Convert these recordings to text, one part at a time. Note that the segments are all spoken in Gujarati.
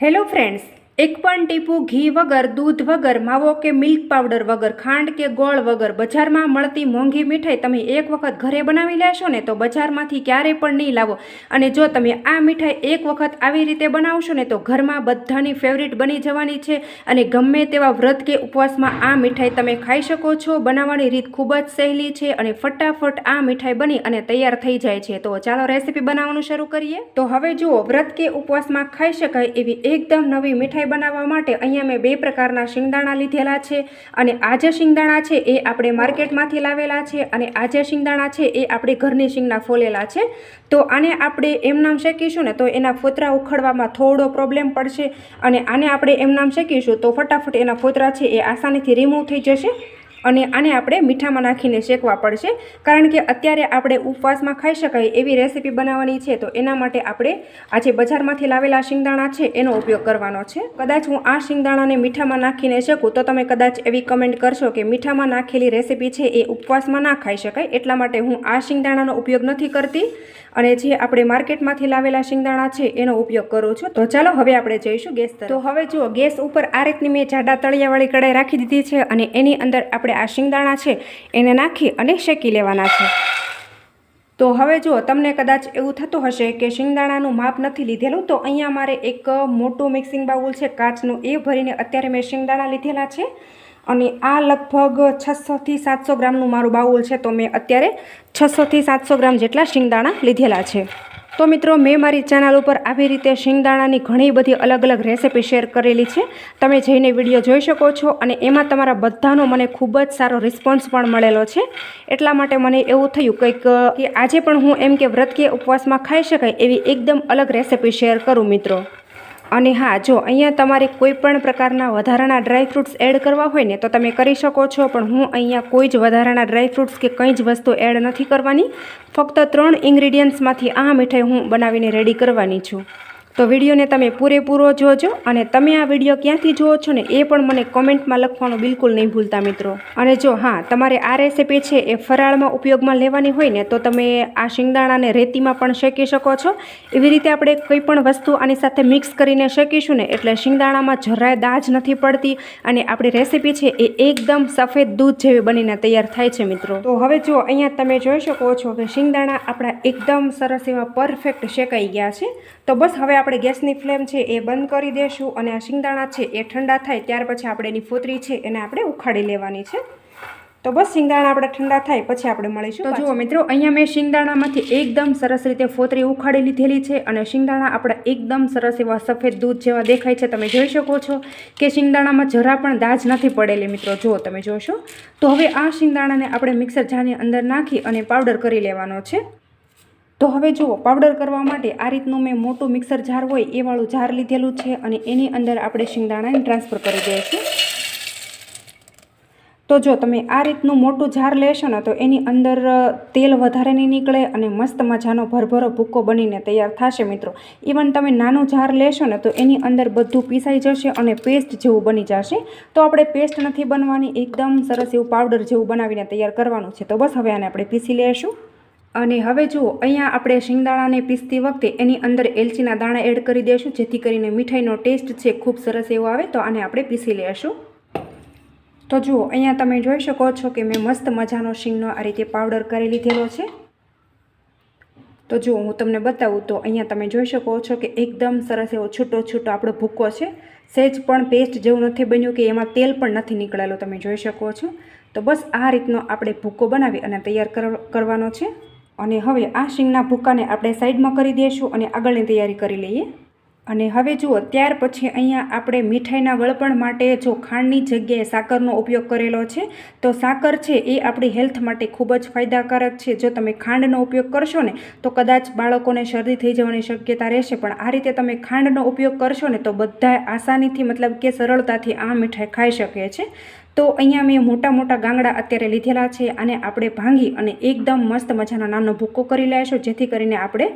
હેલો ફ્રેન્ડ્સ એક પણ ટીપું ઘી વગર, દૂધ વગર, માવો કે મિલ્ક પાવડર વગર, ખાંડ કે ગોળ વગર બજારમાં મળતી મોંઘી મીઠાઈ તમે એક વખત ઘરે બનાવી લેશો ને તો બજારમાંથી ક્યારેય પણ નહીં લાવો. અને જો તમે આ મીઠાઈ એક વખત આવી રીતે બનાવશો ને તો ઘરમાં બધાની ફેવરિટ બની જવાની છે અને ગમે તેવા વ્રત કે ઉપવાસમાં આ મીઠાઈ તમે ખાઈ શકો છો. બનાવવાની રીત ખૂબ જ સહેલી છે અને ફટાફટ આ મીઠાઈ બની અને તૈયાર થઈ જાય છે. તો ચાલો રેસીપી બનાવવાનું શરૂ કરીએ. તો હવે જુઓ, વ્રત કે ઉપવાસમાં ખાઈ શકાય એવી એકદમ નવી મીઠાઈ બનાવવા માટે અહીંયા મેં બે પ્રકારના શિંગદાણા લીધેલા છે અને આ જે શિંગદાણા છે એ આપણે માર્કેટમાંથી લાવેલા છે અને આ જે શિંગદાણા છે એ આપણે ઘરની શિંગના ફોલેલા છે. તો આને આપણે એમ નામ શેકીશું ને તો એના ફોતરા ઉખડવામાં થોડો પ્રોબ્લેમ પડશે અને આને આપણે એમ નામ શેકીશું તો ફટાફટ એના ફોતરા છે એ આસાનીથી રિમૂવ થઈ જશે. અને આને આપણે મીઠામાં નાખીને શેકવા પડશે. કારણ કે અત્યારે આપણે ઉપવાસમાં ખાઈ શકાય એવી રેસીપી બનાવવાની છે, તો એના માટે આપણે આજે બજારમાંથી લાવેલા શિંગદાણા છે, એનો ઉપયોગ કરવાનો છે. કદાચ હું આ શિંગદાણાને મીઠામાં નાખીને શેકું, તો તમે કદાચ એવી કમેન્ટ કરશો કે મીઠામાં નાખેલી રેસીપી છે એ ઉપવાસમાં ના ખાઈ શકાય. એટલા માટે હું આ શિંગદાણાનો ઉપયોગ નથી કરતી અને જે આપણે માર્કેટમાંથી લાવેલા શિંગદાણા છે, એનો ઉપયોગ કરું છું. તો ચાલો હવે આપણે જઈશું ગેસ તો હવે જુઓ, ગેસ ઉપર આ રીતની મેં જાડા તળિયાવાળી કડાઈ રાખી દીધી છે અને એની અંદર આપણે આ શિંગદાણા છે, એને નાખી અને શેકી લેવાના છે. તો હવે જુઓ, તમને કદાચ એવું થતું હશે કે શિંગદાણાનું માપ નથી લીધેલું, તો અહીંયા મારે એક મોટું મિક્સિંગ બાઉલ છે, કાચનું, એ ભરીને અત્યારે મેં શિંગદાણા લીધેલા છે. અને આ લગભગ છસોથી સાતસો ગ્રામનું મારું બાઉલ છે, તો મેં અત્યારે છસોથી સાતસો ગ્રામ જેટલા શિંગદાણા લીધેલા છે. તો મિત્રો, મેં મારી ચેનલ ઉપર આવી રીતે શિંગદાણાની ઘણી બધી અલગ અલગ રેસીપી શેર કરેલી છે. તમે જઈને વીડિયો જોઈ શકો છો અને એમાં તમારા બધાનો મને ખૂબ જ સારો રિસ્પોન્સ પણ મળેલો છે. એટલા માટે મને એવું થયું કંઈક, કે આજે પણ હું એમ કે વ્રત કે ઉપવાસમાં ખાઈ શકાય એવી એકદમ અલગ રેસીપી શેર કરું મિત્રો. અને હા, જો અહીંયા તમારે કોઈ પણ પ્રકારના વધારાના ડ્રાયફ્રૂટ્સ એડ કરવા હોય ને, તો તમે કરી શકો છો, પણ હું અહીંયા કોઈ જ વધારાના ડ્રાયફ્રૂટ્સ કે કંઈ જ વસ્તુ એડ નથી કરવાની. ફક્ત ત્રણ ઇન્ગ્રીડિયન્ટ્સમાંથી આ મીઠાઈ હું બનાવીને રેડી કરવાની છું. તો વિડીયોને તમે પૂરેપૂરો જોજો અને તમે આ વીડિયો ક્યાંથી જુઓ છો ને એ પણ મને કોમેન્ટમાં લખવાનું બિલકુલ નહીં ભૂલતા મિત્રો. અને જો હા, તમારે આ રેસીપી છે એ ફરાળમાં ઉપયોગમાં લેવાની હોય ને તો તમે આ શિંગદાણાને રેતીમાં પણ શેકી શકો છો. એવી રીતે આપણે કોઈ પણ વસ્તુ આની સાથે મિક્સ કરીને શેકીશું ને એટલે શિંગદાણામાં જરાય દાજ નથી પડતી અને આપણી રેસીપી છે એ એકદમ સફેદ દૂધ જેવી બનીને તૈયાર થાય છે મિત્રો. તો હવે જો અહીંયા તમે જોઈ શકો છો કે શિંગદાણા આપણા એકદમ સરસ એવા પરફેક્ટ શેકાઈ ગયા છે. તો બસ હવે આપણે ગેસની ફ્લેમ છે એ બંધ કરી દેશું અને આ શિંગદાણા છે એ ઠંડા થાય ત્યાર પછી આપણે એની ફોતરી છે એને આપણે ઉખાડી લેવાની છે. તો બસ શિંગદાણા આપણે ઠંડા થાય પછી આપણે મળીશું તો જુઓ મિત્રો અહીંયા મેં શિંગદાણામાંથી એકદમ સરસ રીતે ફોતરી ઉખાડી લીધેલી છે અને શિંગદાણા આપણા એકદમ સરસ એવા સફેદ દૂધ જેવા દેખાય છે. તમે જોઈ શકો છો કે શિંગદાણામાં જરા પણ દાજ નથી પડેલી મિત્રો. જુઓ તમે જોશો. તો હવે આ શિંગદાણાને આપણે મિક્સર જારની અંદર નાખી અને પાવડર કરી લેવાનો છે. તો હવે જુઓ પાવડર કરવા માટે આ રીતનું મેં મોટું મિક્સર જાર હોય એ વાળું જાર લીધેલું છે અને એની અંદર આપણે શિંગદાણાને ટ્રાન્સફર કરી દઈશું. તો જો તમે આ રીતનું મોટું જાર લેશો ને તો એની અંદર તેલ વધારે નહીં નીકળે અને મસ્ત મજાનો ભરભરો ભૂક્કો બનીને તૈયાર થશે મિત્રો. ઇવન તમે નાનું જાર લેશો ને તો એની અંદર બધું પીસાઈ જશે અને પેસ્ટ જેવું બની જશે. તો આપણે પેસ્ટ નથી બનવાની, એકદમ સરસ એવું પાવડર જેવું બનાવીને તૈયાર કરવાનું છે. તો બસ હવે આને આપણે પીસી લેશું. અને હવે જુઓ, અહીંયા આપણે શિંગદાણાને પીસતી વખતે એની અંદર એલચીના દાણા એડ કરી દઈશું જેથી કરીને મીઠાઈનો ટેસ્ટ છે ખૂબ સરસ એવો આવે, તો આને આપણે પીસી લેશું. તો જુઓ, અહીંયા તમે જોઈ શકો છો કે મેં મસ્ત મજાનો શિંગનો આ રીતે પાવડર કરી લીધેલો છે. તો જુઓ, હું તમને બતાવું, તો અહીંયા તમે જોઈ શકો છો કે એકદમ સરસ એવો છૂટો છૂટો આપણો ભૂકો છે. સહેજ પણ પેસ્ટ જેવું નથી બન્યું કે એમાં તેલ પણ નથી નીકળેલું તમે જોઈ શકો છો. તો બસ આ રીતનો આપણે ભૂકો બનાવી અને તૈયાર કરવાનો છે. અને હવે આ શીંગના ભૂકાને આપણે સાઈડમાં કરી દઈશું અને આગળની તૈયારી કરી લઈએ. અને હવે જુઓ, ત્યાર પછી અહીંયા આપણે મીઠાઈના વળપણ માટે જો ખાંડની જગ્યાએ સાકરનો ઉપયોગ કરેલો છે, તો સાકર છે એ આપણી હેલ્થ માટે ખૂબ જ ફાયદાકારક છે. જો તમે ખાંડનો ઉપયોગ કરશો ને, તો કદાચ બાળકોને શરદી થઈ જવાની શક્યતા રહેશે, પણ આ રીતે તમે ખાંડનો ઉપયોગ કરશો ને, તો બધા આસાનીથી, મતલબ કે સરળતાથી આ મીઠાઈ ખાઈ શકે છે. તો અહીંયા મેં મોટા મોટા ગાંગડા અત્યારે લીધેલા છે અને આપણે ભાંગી અને એકદમ મસ્ત મજાનો નાનો ભૂક્કો કરી લઈશું જેથી કરીને આપણે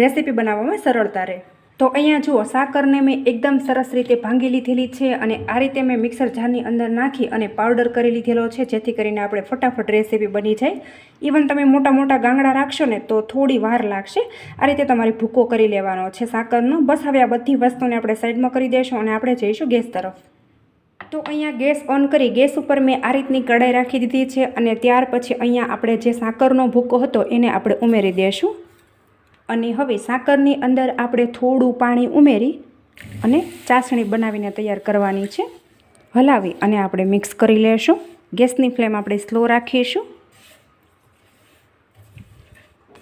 રેસીપી બનાવવામાં સરળતા રહે. તો અહીંયા જુઓ, સાકરને મેં એકદમ સરસ રીતે ભાંગી લીધેલી છે અને આ રીતે મેં મિક્સર જારની અંદર નાખી અને પાવડર કરી લીધેલો છે, જેથી કરીને આપણે ફટાફટ રેસીપી બની જાય. ઇવન તમે મોટા મોટા ગાંગડા રાખશો ને, તો થોડી વાર લાગશે. આ રીતે તમારે ભૂકો કરી લેવાનો છે સાકરનો. બસ હવે આ બધી વસ્તુને આપણે સાઈડમાં કરી દઈશું અને આપણે જઈશું ગેસ તરફ. તો અહીંયા ગેસ ઓન કરી, ગેસ ઉપર મેં આ રીતની કઢાઈ રાખી દીધી છે અને ત્યાર પછી અહીંયા આપણે જે સાકરનો ભૂકો હતો એને આપણે ઉમેરી દઈશું અને હવે સાકરની અંદર આપણે થોડું પાણી ઉમેરી અને ચાસણી બનાવીને તૈયાર કરવાની છે. હલાવી અને આપણે મિક્સ કરી લેશું. ગેસની ફ્લેમ આપણે સ્લો રાખીશું.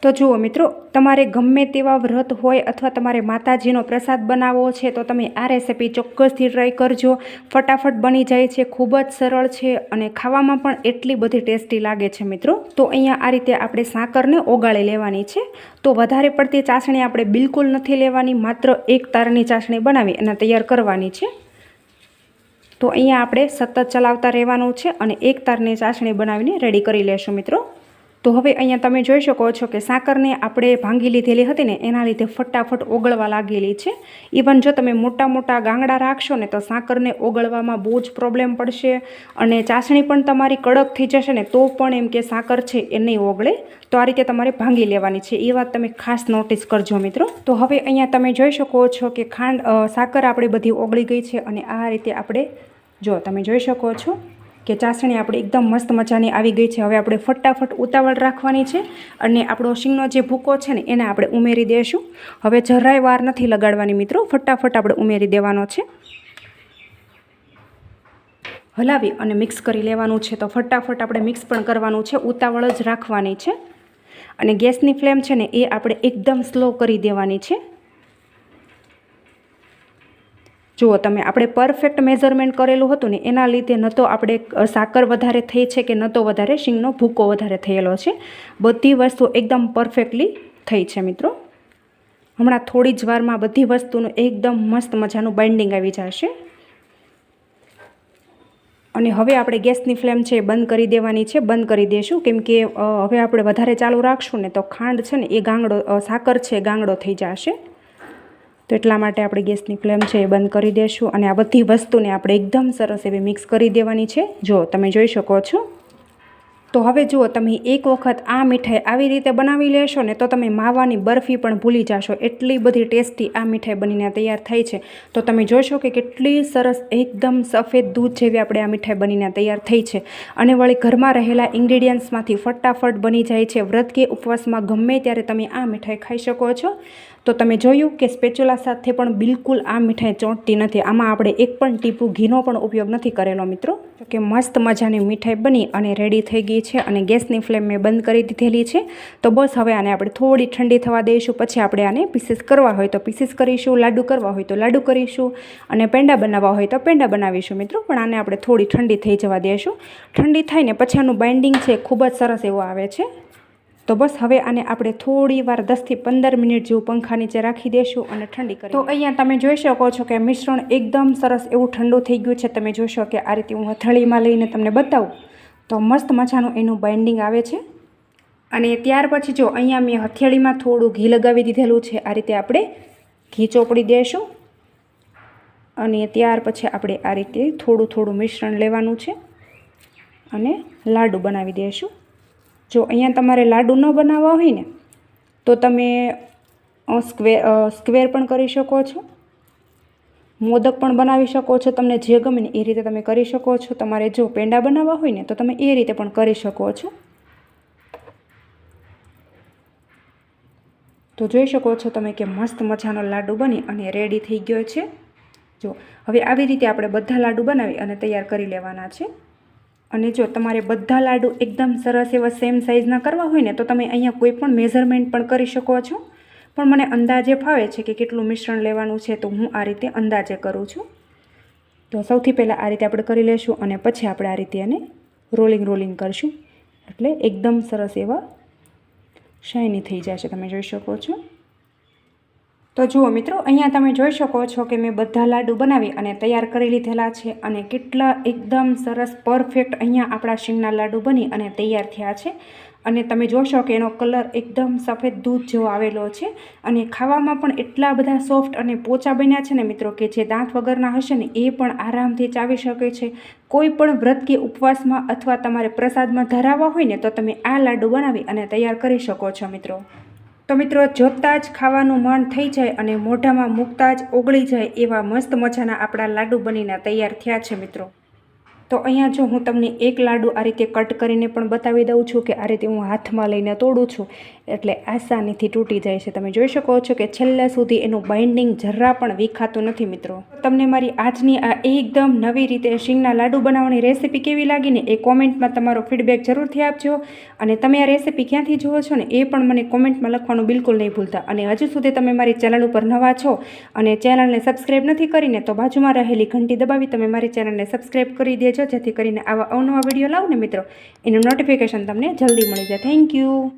તો જુઓ મિત્રો, તમારે ગમે તેવા વ્રત હોય અથવા તમારે માતાજીનો પ્રસાદ બનાવવો છે, તો તમે આ રેસીપી ચોક્કસથી ટ્રાય કરજો. ફટાફટ બની જાય છે, ખૂબ જ સરળ છે અને ખાવામાં પણ એટલી બધી ટેસ્ટી લાગે છે મિત્રો. તો અહીંયા આ રીતે આપણે સાકરને ઓગાળી લેવાની છે. તો વધારે પડતી ચાસણી આપણે બિલકુલ નથી લેવાની, માત્ર એક તારની ચાસણી બનાવી અને તૈયાર કરવાની છે. તો અહીંયા આપણે સતત ચલાવતા રહેવાનું છે અને એક તારની ચાસણી બનાવીને રેડી કરી લેશું મિત્રો. તો હવે અહીંયા તમે જોઈ શકો છો કે સાકરને આપણે ભાંગી લીધેલી હતી ને, એના લીધે ફટાફટ ઓગળવા લાગેલી છે. ઇવન જો તમે મોટા મોટા ગાંગડા રાખશો ને, તો સાકરને ઓગળવામાં બહુ જ પ્રોબ્લેમ પડશે અને ચાસણી પણ તમારી કડક થઈ જશે ને, તો પણ એમ કે સાકર છે એ નહીં ઓગળે. તો આ રીતે તમારે ભાંગી લેવાની છે. એ વાત તમે ખાસ નોટિસ કરજો મિત્રો. તો હવે અહીંયા તમે જોઈ શકો છો કે ખાંડ સાકર આપણી બધી ઓગળી ગઈ છે અને આ રીતે આપણે જો તમે જોઈ શકો છો કે ચાસણી આપણે એકદમ મસ્ત મજાની આવી ગઈ છે. હવે આપણે ફટાફટ ઉતાવળ રાખવાની છે અને આપણો શીંગનો જે ભૂકો છે ને, એને આપણે ઉમેરી દઈશું હવે જરાય વાર નથી લગાડવાની મિત્રો, ફટાફટ આપણે ઉમેરી દેવાનો છે. હલાવી અને મિક્સ કરી લેવાનું છે. તો ફટાફટ આપણે મિક્સ પણ કરવાનું છે. ઉતાવળ જ રાખવાની છે. અને ગેસની ફ્લેમ છે ને, એ આપણે એકદમ સ્લો કરી દેવાની છે. જુઓ, તમે આપણે પરફેક્ટ મેઝરમેન્ટ કરેલું હતું ને, એના લીધે ન તો આપણે સાકર વધારે થઈ છે કે ન તો વધારે, શીંગનો ભૂકો વધારે થયેલો છે. બધી વસ્તુ એકદમ પરફેક્ટલી થઈ છે મિત્રો. હમણાં થોડી જ વારમાં બધી વસ્તુનું એકદમ મસ્ત મજાનું બાઇન્ડિંગ આવી જશે. અને હવે આપણે ગેસની ફ્લેમ છે બંધ કરી દેવાની છે, બંધ કરી દઈશું કેમ કે હવે આપણે વધારે ચાલુ રાખશું ને તો ખાંડ છે ને એ ગાંગડો સાકર છે ગાંગડો થઈ જશે. તો એટલા માટે આપણે ગેસની ફ્લેમ છે એ બંધ કરી દઈશું અને આ બધી વસ્તુને આપણે એકદમ સરસ એવી મિક્સ કરી દેવાની છે. જો તમે જોઈ શકો છો. તો હવે જુઓ તમે એક વખત આ મીઠાઈ આવી રીતે બનાવી લેશો ને તો તમે માવાની બરફી પણ ભૂલી જશો. એટલી બધી ટેસ્ટી આ મીઠાઈ બનીને તૈયાર થઈ છે. તો તમે જોશો કે કેટલી સરસ એકદમ સફેદ દૂધ જેવી આપણે આ મીઠાઈ બનીને તૈયાર થઈ છે. અને વળી ઘરમાં રહેલા ઇન્ગ્રીડિયન્ટ્સમાંથી ફટાફટ બની જાય છે. વ્રત કે ઉપવાસમાં ગમે ત્યારે તમે આ મીઠાઈ ખાઈ શકો છો. તો તમે જોયું કે સ્પેચ્યુલા સાથે પણ બિલકુલ આ મીઠાઈ ચોંટતી નથી. આમાં આપણે એક પણ ટીપું ઘીનો પણ ઉપયોગ નથી કરેલો મિત્રો. કે મસ્ત મજાની મીઠાઈ બની અને રેડી થઈ ગઈ છે અને ગેસની ફ્લેમ મેં બંધ કરી દીધેલી છે. તો બસ હવે આને આપણે થોડી ઠંડી થવા દઈશું. પછી આપણે આને પીસીસ કરવા હોય તો પીસીસ કરીશું, લાડુ કરવા હોય તો લાડુ કરીશું અને પેંડા બનાવવા હોય તો પેંડા બનાવીશું મિત્રો. પણ આને આપણે થોડી ઠંડી થઈ જવા દઈશું. ઠંડી થાય ને પછી આનું બાઇન્ડિંગ છે ખૂબ જ સરસ એવું આવે છે. તો બસ હવે આને આપણે થોડી વાર દસથી પંદર મિનિટ જેવું પંખા નીચે રાખી દઈશું અને ઠંડી કરી તો અહીંયા તમે જોઈ શકો છો કે મિશ્રણ એકદમ સરસ એવું ઠંડુ થઈ ગયું છે. તમે જોશો કે આ રીતે હું હથેળીમાં લઈને તમને બતાવું. તો મસ્ત મજાનું એનું બાઇન્ડિંગ આવે છે. અને ત્યાર પછી જો અહીંયા મેં હથેળીમાં થોડું ઘી લગાવી દીધેલું છે આ રીતે આપણે ઘી ચોપડી દઈશું અને ત્યાર પછી આપણે આ રીતે થોડું થોડું મિશ્રણ લેવાનું છે. અને લાડુ બનાવી દઈશું જો અહીંયા તમારે લાડુ ન બનાવવા હોય ને, તો તમે સ્ક્વેર સ્ક્વેર પણ કરી શકો છો. મોદક પણ બનાવી શકો છો તમને જે ગમે ને એ રીતે તમે કરી શકો છો. તમારે જો પેંડા બનાવવા હોય ને, તો તમે એ રીતે પણ કરી શકો છો. તો જોઈ શકો છો તમે કે મસ્ત મજાનો લાડુ બની અને રેડી થઈ ગયો છે. જો, હવે આવી રીતે આપણે બધા લાડુ બનાવી અને તૈયાર કરી લેવાના છે. અને જો તમારે બધા લાડુ એકદમ સરસ એવા સેમ સાઇઝના કરવા હોય ને, તો તમે અહીંયા કોઈ પણ મેઝરમેન્ટ પણ કરી શકો છો. પણ મને અંદાજે ફાવે છે કે કેટલું મિશ્રણ લેવાનું છે, તો હું આ રીતે અંદાજે કરું છું. તો સૌથી પહેલાં આ રીતે આપણે કરી લઈશું અને પછી આપણે આ રીતે એને રોલિંગ રોલિંગ કરશું. એટલે એકદમ સરસ એવા શાઇની થઈ જશે, તમે જોઈ શકો છો. તો જુઓ મિત્રો, અહીંયા તમે જોઈ શકો છો કે મેં બધા લાડુ બનાવી અને તૈયાર કરી લીધેલા છે અને કેટલા એકદમ સરસ પરફેક્ટ અહીંયા આપણા શીંગના લાડુ બની અને તૈયાર થયા છે. અને તમે જોશો કે એનો કલર એકદમ સફેદ દૂધ જેવો આવેલો છે અને ખાવામાં પણ એટલા બધા સોફ્ટ અને પોચા બન્યા છે ને મિત્રો કે જે દાંત વગરના હશે ને એ પણ આરામથી ચાવી શકે છે. કોઈ પણ વ્રત કે ઉપવાસમાં અથવા તમારે પ્રસાદમાં ધરાવવા હોય ને તો તમે આ લાડુ બનાવી અને તૈયાર કરી શકો છો મિત્રો. તો મિત્રો, જોતાં જ ખાવાનું મન થઈ જાય અને મોઢામાં મૂકતા જ ઓગળી જાય એવા મસ્ત મજાના આપણા લાડુ બનીને તૈયાર થયા છે મિત્રો. તો અહીંયા જો હું તમને એક લાડુ આ રીતે કટ કરીને પણ બતાવી દઉં છું કે આ રીતે હું હાથમાં લઈને તોડું છું. એટલે આસાનીથી તૂટી જાય છે. તમે જોઈ શકો છો કે છેલ્લા સુધી એનું બાઇન્ડિંગ જરા પણ વિખાતું નથી મિત્રો. તમને મારી આજની આ એકદમ નવી રીતે શીંગના લાડુ બનાવવાની રેસીપી કેવી લાગી ને એ કોમેન્ટમાં તમારો ફીડબેક જરૂરથી આપજો. અને તમે આ રેસીપી ક્યાંથી જુઓ છો ને એ પણ મને કોમેન્ટમાં લખવાનું બિલકુલ નહીં ભૂલતા. અને હજુ સુધી તમે મારી ચેનલ ઉપર નવા છો અને ચેનલને સબસ્ક્રાઈબ નથી કરીને તો બાજુમાં રહેલી ઘંટી દબાવી તમે મારી ચેનલને સબસ્ક્રાઈબ કરી દેજો. જેથી કરીને આવા અવનવા વીડિયો લાવું મિત્રો. એનું નોટિફિકેશન તમને જલ્દી મળી જાય. Thank you